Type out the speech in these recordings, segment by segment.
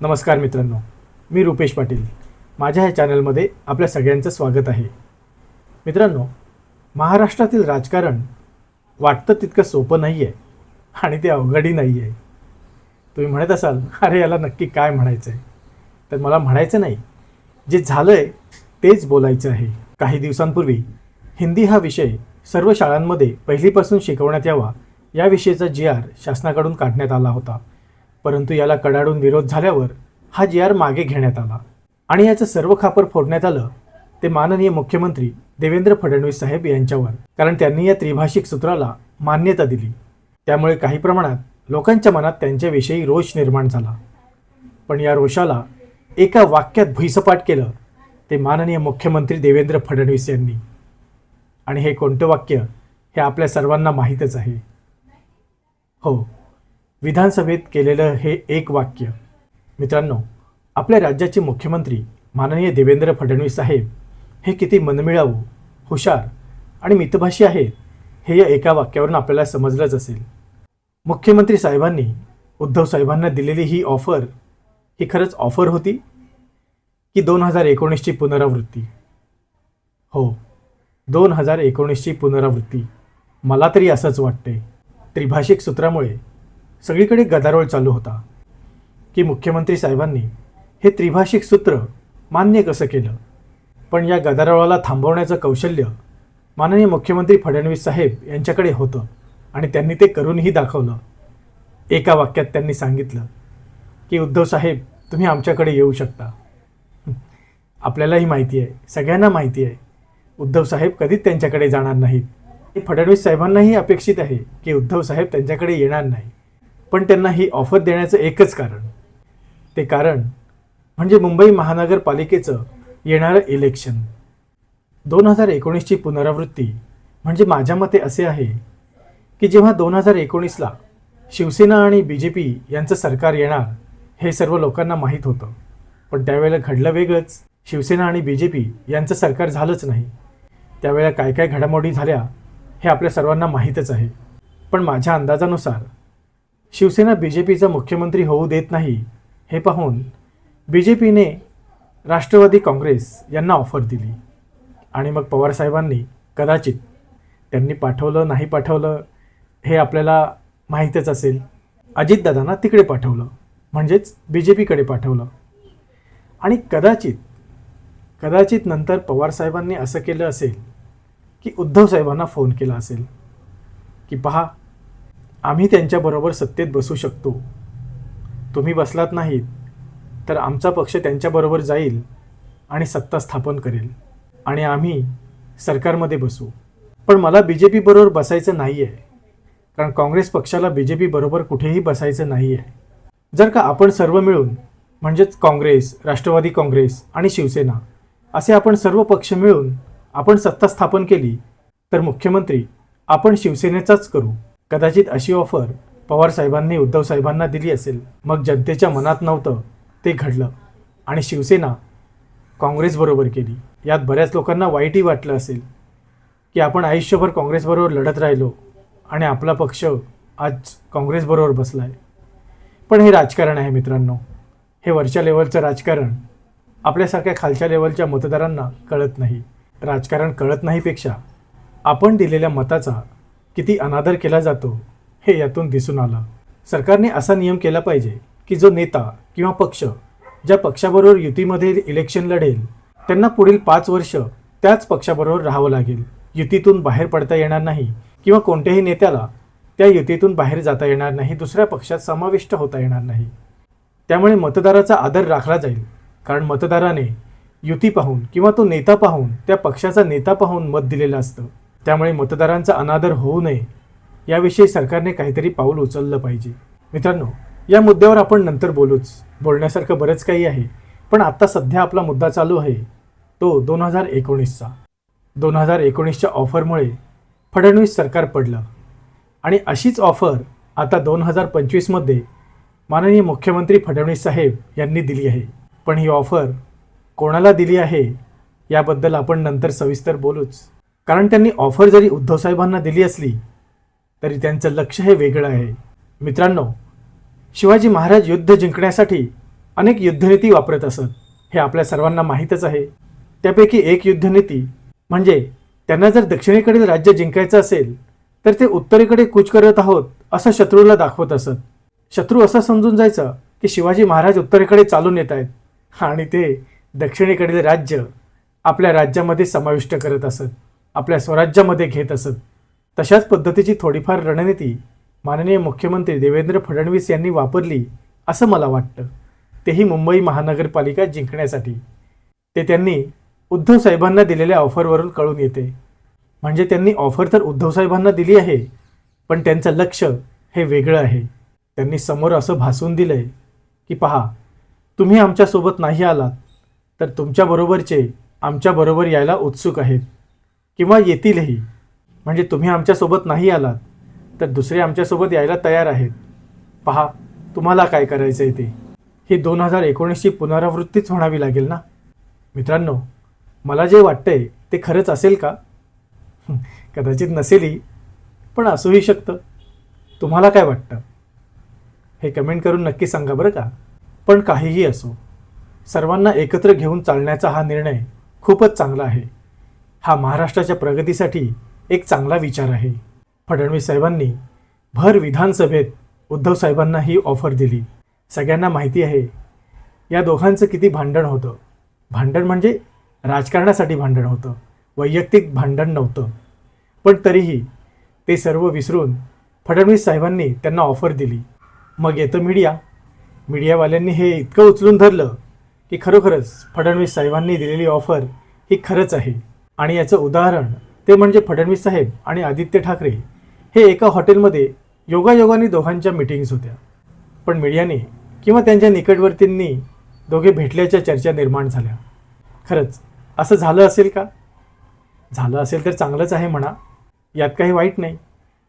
नमस्कार मित्रांनो मी रुपेश पाटील. माझ्या ह्या चॅनलमध्ये आपल्या सगळ्यांचं स्वागत आहे. मित्रांनो महाराष्ट्रातील राजकारण वाटतं तितकं सोपं नाही आहे आणि ते अवघडही नाही आहे तुम्ही म्हणत असाल अरे याला नक्की काय म्हणायचं आहे तर मला म्हणायचं नाही. जे झालं आहे तेच बोलायचं आहे. काही दिवसांपूर्वी हिंदी हा विषय सर्व शाळांमध्ये पहिलीपासून शिकवण्यात यावा याविषयीचा जी आर शासनाकडून काढण्यात आला होता. परंतु याला कडाडून विरोध झाल्यावर हा जी आर मागे घेण्यात आला. आणि याचं सर्व खापर फोडण्यात आलं ते माननीय मुख्यमंत्री देवेंद्र फडणवीस साहेब यांच्यावर. कारण त्यांनी या त्रिभाषिक सूत्राला मान्यता दिली. त्यामुळे काही प्रमाणात लोकांच्या मनात त्यांच्याविषयी रोष निर्माण झाला. पण या रोषाला एका वाक्यात भुईसपाट केलं ते माननीय मुख्यमंत्री देवेंद्र फडणवीस यांनी. आणि हे कोणतं वाक्य हे आपल्या सर्वांना माहीतच आहे. हो. विधानसभेत केलेलं हे एक वाक्य. मित्रांनो आपल्या राज्याचे मुख्यमंत्री माननीय देवेंद्र फडणवीस साहेब हे किती मनमिळावू हुशार आणि मितभाषी आहेत हे या एका वाक्यावरून आपल्याला समजलंच असेल. मुख्यमंत्री साहेबांनी उद्धव साहेबांना दिलेली ही ऑफर ही खरंच ऑफर होती? की दोन हजार एकोणीसची पुनरावृत्ती? हो दोन हजार एकोणीसची पुनरावृत्ती. मला तरी असंच वाटते त्रिभाषिक सूत्रामुळे सगळीकडे गदारोळ चालू होता की मुख्यमंत्री साहेबांनी हे त्रिभाषिक सूत्र मान्य कसं केलं? पण या गदारोळाला थांबवण्याचं कौशल्य माननीय मुख्यमंत्री फडणवीस साहेब यांच्याकडे होतं आणि त्यांनी ते करूनही दाखवलं. एका वाक्यात त्यांनी सांगितलं की उद्धव साहेब तुम्ही आमच्याकडे येऊ शकता. आपल्यालाही माहिती आहे सगळ्यांना माहिती आहे उद्धव साहेब कधीच त्यांच्याकडे जाणार नाहीत. हे फडणवीस साहेबांनाही अपेक्षित आहे की उद्धव साहेब त्यांच्याकडे येणार नाही पण त्यांना ही ऑफर देण्याचं एकच कारण. ते कारण म्हणजे मुंबई महानगरपालिकेचं येणारं इलेक्शन. दोन हजार एकोणीसची पुनरावृत्ती म्हणजे माझ्या मते असे आहे की जेव्हा दोन हजार एकोणीसला शिवसेना आणि बी जे पी यांचं सरकार येणार हे सर्व लोकांना माहीत होतं. पण त्यावेळेला घडलं वेगळंच. शिवसेना आणि बी जे पी यांचं सरकार झालंच नाही. त्यावेळेला काय काय घडामोडी झाल्या हे आपल्या सर्वांना माहीतच आहे. पण माझ्या अंदाजानुसार शिवसेना बी जे पीचा मुख्यमंत्री होऊ देत नाही हे पाहून बी जे पीने राष्ट्रवादी काँग्रेस यांना ऑफर दिली. आणि मग पवारसाहेबांनी कदाचित त्यांनी पाठवलं नाही पाठवलं हे आपल्याला माहीतच असेल. अजितदादांना तिकडे पाठवलं म्हणजेच बी जे पीकडे पाठवलं. आणि कदाचित कदाचित नंतर पवारसाहेबांनी असं केलं असेल की उद्धव साहेबांना फोन केला असेल की पहा आम्ही त्यांच्याबरोबर सत्तेत बसू शकतो. तुम्ही बसलात नाहीत तर आमचा पक्ष त्यांच्याबरोबर जाईल आणि सत्ता स्थापन करेल आणि आम्ही सरकारमध्ये बसू. पण मला बी जे पीबरोबर बसायचं नाही आहे कारण काँग्रेस पक्षाला बी जे पीबरोबर कुठेही बसायचं नाही आहे जर का आपण सर्व मिळून म्हणजेच काँग्रेस राष्ट्रवादी काँग्रेस आणि शिवसेना असे आपण सर्व पक्ष मिळून आपण सत्ता स्थापन केली तर मुख्यमंत्री आपण शिवसेनेचाच करू. कदाचित अशी ऑफर पवार साहेबांनी उद्धव साहेबांना दिली असेल. मग जनतेच्या मनात नव्हतं ते घडलं. आणि शिवसेना काँग्रेसबरोबर केली. यात बऱ्याच लोकांना वाईटही वाटलं असेल की आपण आयुष्यभर काँग्रेसबरोबर लढत राहिलो आणि आपला पक्ष आज काँग्रेसबरोबर बसला आहे पण हे राजकारण आहे मित्रांनो. हे वरच्या लेवलचं राजकारण आपल्यासारख्या खालच्या लेवलच्या मतदारांना कळत नाही. राजकारण कळत नाहीपेक्षा आपण दिलेल्या मताचा किती अनादर केला जातो हे यातून दिसून आलं. सरकारने असा नियम केला पाहिजे की जो नेता किंवा पक्ष ज्या पक्षाबरोबर युतीमध्ये इलेक्शन लढेल त्यांना पुढील पाच वर्ष त्याच पक्षाबरोबर राहावं लागेल. युतीतून बाहेर पडता येणार नाही किंवा कोणत्याही नेत्याला त्या युतीतून बाहेर जाता येणार नाही दुसऱ्या पक्षात समाविष्ट होता येणार नाही. त्यामुळे मतदाराचा आदर राखला जाईल. कारण मतदाराने युती पाहून किंवा तो नेता पाहून त्या पक्षाचा नेता पाहून मत दिलेलं असतं. त्यामुळे मतदारांचा अनादर होऊ नये याविषयी सरकारने काहीतरी पाऊल उचललं पाहिजे. मित्रांनो या मुद्द्यावर आपण नंतर बोलूच. बोलण्यासारखं बरंच काही आहे पण आत्ता सध्या आपला मुद्दा चालू आहे तो दोन हजार एकोणीसचा. दोन हजार एकोणीसच्या ऑफरमुळे फडणवीस सरकार पडलं. आणि अशीच ऑफर आता दोन हजार पंचवीसमध्ये माननीय मुख्यमंत्री फडणवीस साहेब यांनी दिली आहे. पण ही ऑफर कोणाला दिली आहे याबद्दल आपण नंतर सविस्तर बोलूच. कारण त्यांनी ऑफर जरी उद्धवसाहेबांना दिली असली तरी त्यांचं लक्ष हे वेगळं आहे. मित्रांनो शिवाजी महाराज युद्ध जिंकण्यासाठी अनेक युद्धनीती वापरत असत हे आपल्या सर्वांना माहीतच आहे. त्यापैकी एक युद्धनीती म्हणजे त्यांना जर दक्षिणेकडील राज्य जिंकायचं असेल तर ते उत्तरेकडे कूच करत आहोत असं शत्रूला दाखवत असत. शत्रू असं समजून जायचं की शिवाजी महाराज उत्तरेकडे चालून येत आहेत आणि ते दक्षिणेकडील राज्य आपल्या राज्यामध्ये समाविष्ट करत असत. आपल्या स्वराज्यामध्ये घेत असत. तशाच पद्धतीची थोडीफार रणनीती माननीय मुख्यमंत्री देवेंद्र फडणवीस यांनी वापरली असं मला वाटतं. तेही मुंबई महानगरपालिका जिंकण्यासाठी. ते त्यांनी उद्धव साहेबांना दिलेल्या ऑफरवरून कळून येते. म्हणजे त्यांनी ऑफर तर उद्धव साहेबांना दिली आहे पण त्यांचं लक्ष हे वेगळं आहे. त्यांनी समोर असं भासून दिलंय की पहा तुम्ही आमच्यासोबत नाही आलात तर तुमच्याबरोबरचे आमच्याबरोबर यायला उत्सुक आहेत. किंवा येतीलही. म्हणजे तुम्ही आमच्यासोबत नाही आलात तर दुसरे आमच्यासोबत यायला तयार आहेत. पहा तुम्हाला काय करायचं आहे ते. ही दोन हजार एकोणीसची पुनरावृत्तीच म्हणावी लागेल ना? मित्रांनो मला जे वाटतंय ते खरंच असेल का? कदाचित नसेलही पण असूही शकतं. तुम्हाला काय वाटतं? हे कमेंट करून नक्की सांगा बरं का? पण काहीही असो सर्वांना एकत्र घेऊन चालण्याचा हा निर्णय खूपच चांगला आहे. हा महाराष्ट्राच्या प्रगतीसाठी एक चांगला विचार आहे. फडणवीस साहेबांनी भर विधानसभेत उद्धव साहेबांना ही ऑफर दिली. सगळ्यांना माहिती आहे या दोघांचं किती भांडण होतं. भांडण म्हणजे राजकारणासाठी भांडण होतं. वैयक्तिक भांडण नव्हतं. पण तरीही ते सर्व विसरून फडणवीस साहेबांनी त्यांना ऑफर दिली. मग येतं मीडिया मीडियावाल्यांनी हे इतकं उचलून धरलं की खरोखरच फडणवीस साहेबांनी दिलेली ऑफर ही खरंच आहे. आणि याचं उदाहरण ते म्हणजे फडणवीस साहेब आणि आदित्य ठाकरे हे एका हॉटेलमध्ये योगायोगाने दोघांच्या मिटिंग्स होत्या. पण मीडियाने किंवा त्यांच्या निकटवर्तींनी दोघे भेटल्याच्या चर्चा निर्माण झाल्या. खरंच असं झालं असेल का? झालं असेल तर चांगलंच आहे म्हणा. यात काही वाईट नाही.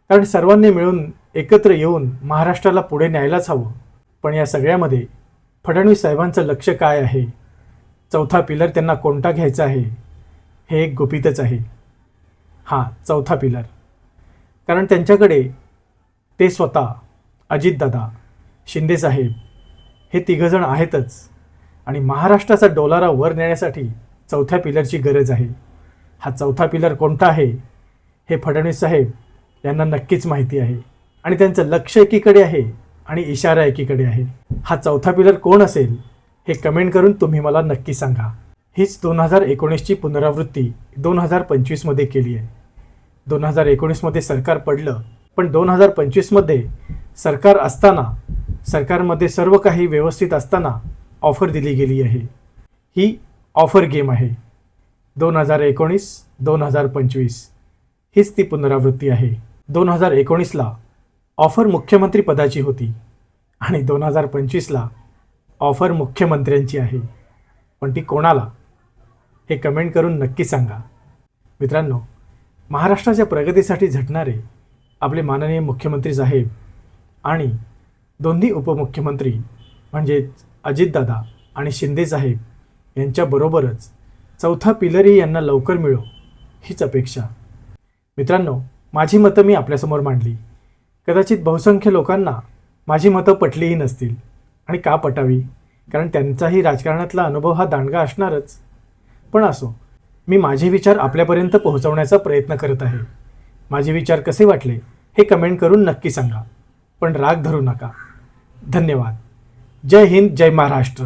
कारण सर्वांनी मिळून एकत्र येऊन महाराष्ट्राला पुढे न्यायलाच हवं. पण या सगळ्यामध्ये फडणवीस साहेबांचं लक्ष काय आहे? चौथा पिलर त्यांना कोणता घ्यायचा आहे? हे एक गुपितच आहे. हां चौथा पिलर. कारण त्यांच्याकडे ते स्वतः अजितदादा शिंदेसाहेब हे तिघंजण आहेतच आणि महाराष्ट्राचा डोलारा वर नेण्यासाठी चौथ्या पिलरची गरज आहे. हा चौथा पिलर कोणता आहे? हे फडणवीस साहेब यांना नक्कीच माहिती आहे. आणि त्यांचं लक्ष एकीकडे आहे आणि इशारा एकीकडे आहे. हा चौथा पिलर कोण असेल हे कमेंट करून तुम्ही मला नक्की सांगा. हीच दोन हजार एकोणीसची पुनरावृत्ती दोन हजार पंचवीसमध्ये केली आहे. दोन हजार एकोणीसमध्ये सरकार पडलं पण दोन हजार पंचवीसमध्ये सरकार असताना सरकारमध्ये सर्व काही व्यवस्थित असताना ऑफर दिली गेली आहे. ही ऑफर गेम आहे. दोन हजार एकोणीस दोन हजार पंचवीस हीच ती पुनरावृत्ती आहे. दोन हजार एकोणीसला ऑफर मुख्यमंत्री पदाची होती आणि दोन हजार पंचवीसला ऑफर मुख्यमंत्र्यांची आहे. पण ती कोणाला? हे कमेंट करून नक्की सांगा. मित्रांनो महाराष्ट्राच्या प्रगतीसाठी झटणारे आपले माननीय मुख्यमंत्री साहेब आणि दोन्ही उपमुख्यमंत्री म्हणजेच अजितदादा आणि शिंदे साहेब यांच्याबरोबरच चौथा पिलरही यांना लवकर मिळो हीच अपेक्षा. मित्रांनो माझी मतं मी आपल्यासमोर मांडली. कदाचित बहुसंख्य लोकांना माझी मतं पटलीही नसतील. आणि का पटावी? कारण त्यांचाही राजकारणातला अनुभव हा दांडगा असणारच. पण असो मी माझे विचार आपल्यापर्यंत पोहोचवण्याचा प्रयत्न करत आहे. माझे विचार कसे वाटले हे कमेंट करून नक्की सांगा. पण राग धरू नका. धन्यवाद. जय हिंद जय महाराष्ट्र.